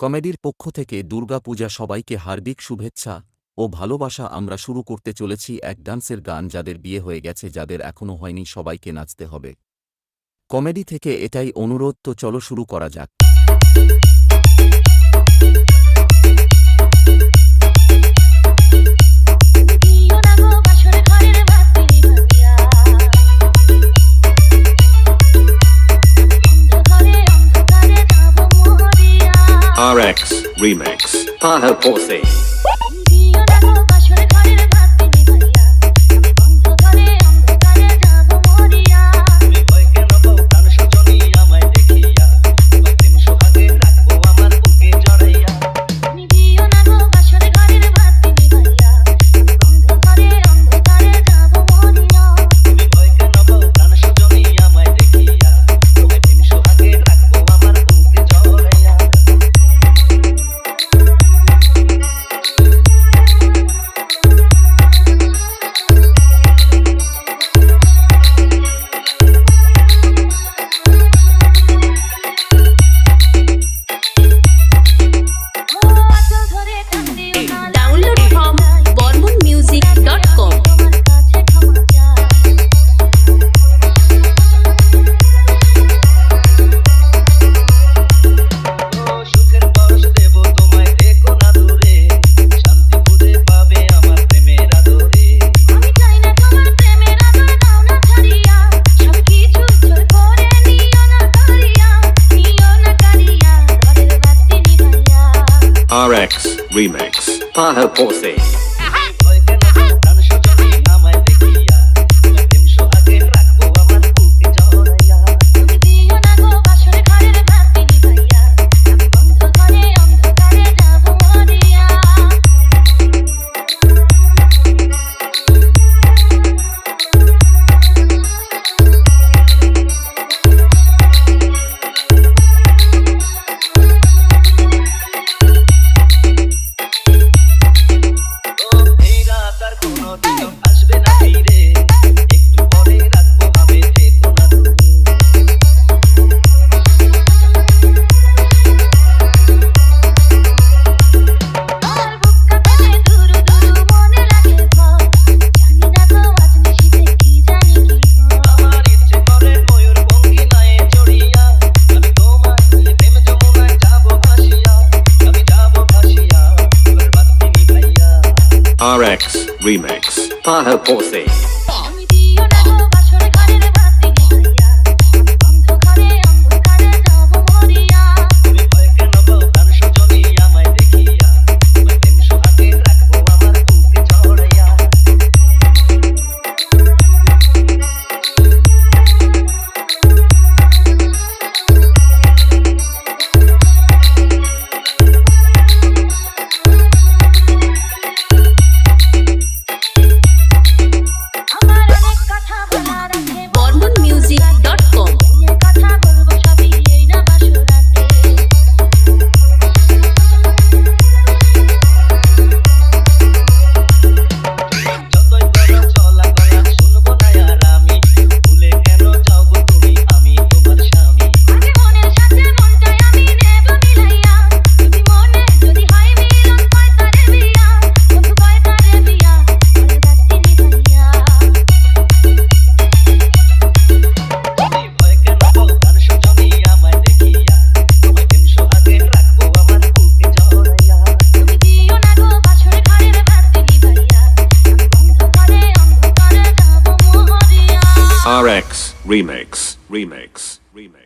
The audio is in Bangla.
কমেডির পক্ষ থেকে দুর্গাপূজা সবাইকে হার্দিক শুভেচ্ছা ও ভালোবাসা। আমরা শুরু করতে চলেছি এক ডান্সের গান যাদের বিয়ে হয়ে গেছে, যাদের এখনও হয়নি, সবাইকে নাচতে হবে। কমেডি থেকে এটাই অনুরোধ, তো চলো শুরু করা যাক। RX Remix Paha Porthy. RX Remix Paha Posse. Remix. Pajo Posse. RX Remix Remix Remix.